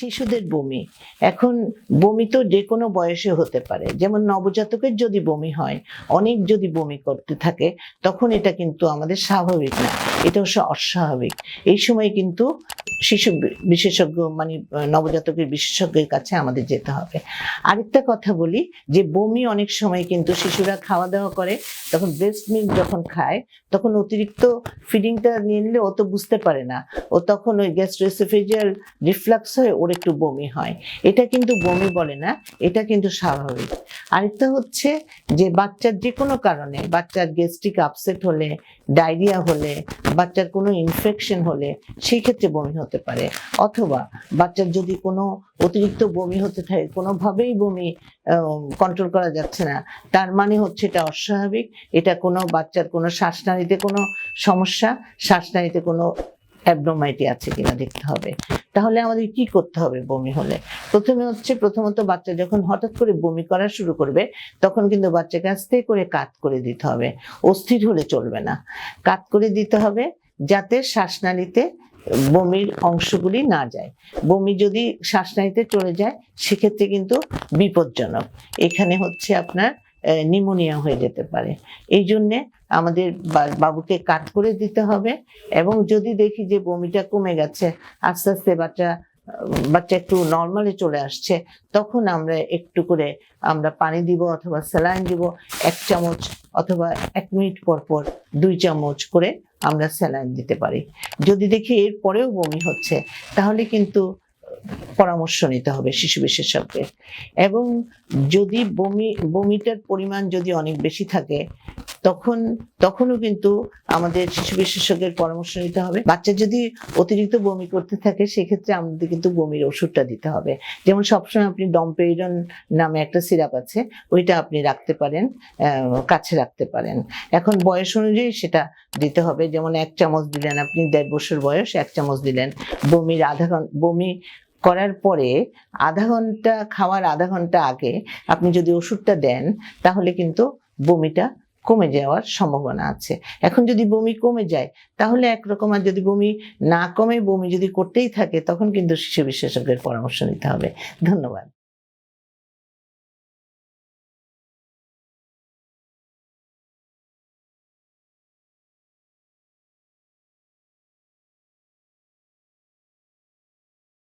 শিশুদের বমি। এখন বমি তো যে কোনো বয়সে হতে পারে। যেমন নবজাতকের যদি বমি হয়, অনেক যদি বমি করতে থাকে, তখন এটা কিন্তু আমাদের স্বাভাবিক না। এটা হচ্ছে অস্বাভাবিক। এই সময় কিন্তু শিশু বিশেষজ্ঞ মানে নবজাতকের বিশেষজ্ঞের কাছে আমাদের যেতে হবে। আরেকটা কথা বলি, যে বমি অনেক সময় কিন্তু শিশুরা খাওয়া দাওয়া করে, তখন ব্রেস্ট মিল্ক যখন খায়, তখন অতিরিক্ত ফিডিংটা নিয়ে নিলে ও তো বুঝতে পারে না। ও তখন ওই গ্যাস্ট্রোসোফেজিয়াল রিফ্লাক্স হয়ে ওর একটু বমি হয়। এটা কিন্তু বমি বলে না, এটা কিন্তু স্বাভাবিক। আরেকটা হচ্ছে যে বাচ্চার যে কোনো কারণে, বাচ্চার গ্যাস্ট্রিক আপসেট হলে ডায়রিয়া হলে, বাচ্চার কোনো ইনফেকশন হলে, সেই ক্ষেত্রে বমি হতে পারে। অথবা বাচ্চার যদি কোনো অতিরিক্ত বমি হতে থাকে, কোনোভাবেই বমি কন্ট্রোল করা যাচ্ছে না। তার মানে হচ্ছে এটা অস্বাভাবিক। এটা কোনো বাচ্চার কোনো শ্বাসনালীতে কোনো সমস্যা, শ্বাসনালীতে কোনো অ্যাবনর্মালিটি আছে কিনা দেখতে হবে। তাহলে আমাদের কি করতে হবে বমি হলে? প্রথমে হচ্ছে, প্রথমত বাচ্চা যখন হঠাৎ করে বমি করা শুরু করবে, তখন কিন্তু বাচ্চাকে আস্তে করে কাত করে দিতে হবে। অস্থির হলে চলবে না। কাত করে দিতে হবে যাতে শ্বাসনালীতে বমির অংশগুলি না যায়। বমি যদি শ্বাসনালীতে চলে যায়, সেক্ষেত্রে কিন্তু বিপজ্জনক। এখানে হচ্ছে আপনার নিমোনিয়া হয়ে যেতে পারে। এই জন্যে আমাদের বাবুকে কাট করে দিতে হবে এবং যদি দেখি যে বমিটা কমে গেছে, আস্তে আস্তে বাচ্চা বাচ্চা একটু নর্মালে চলে আসছে, তখন আমরা একটু করে আমরা পানি দিব অথবা স্যালাইন দিব, এক চামচ অথবা এক মিনিট পর পর দুই চামচ করে আমরা স্যালাইন দিতে পারি। যদি দেখি এর পরেও বমি হচ্ছে, তাহলে কিন্তু পরামর্শ নিতে হবে শিশু বিশেষজ্ঞের। এবং যদি বমি, বমিটার পরিমাণ যদি অনেক বেশি থাকে তখন, তখনও কিন্তু আমাদের শিশু বিশেষজ্ঞের পরামর্শ নিতে হবে। বাচ্চা যদি অতিরিক্ত বমি করতে থাকে, সেক্ষেত্রে আমাদের কিন্তু বমির ওষুধটা দিতে হবে। যেমন সবসময় আপনি ডম্পেইরন নামে একটা সিরাপ আছে, ওইটা আপনি রাখতে পারেন কাছে রাখতে পারেন। এখন বয়স অনুযায়ী সেটা দিতে হবে। যেমন এক চামচ দিলেন আপনি, দেড় বছর বয়স, এক চামচ দিলেন। বমির আধা বমি করার পরে আধা ঘণ্টা, খাওয়ার আধা ঘণ্টা আগে আপনি যদি ওষুধটা দেন, তাহলে কিন্তু বমিটা কমে যাওয়ার সম্ভাবনা আছে। এখন যদি বমি কমে যায়, তাহলে একরকম আর যদি বমি না কমে, বমি যদি করতেই থাকে, তখন কিন্তু শিশু বিশেষজ্ঞের পরামর্শ নিতে হবে। ধন্যবাদ।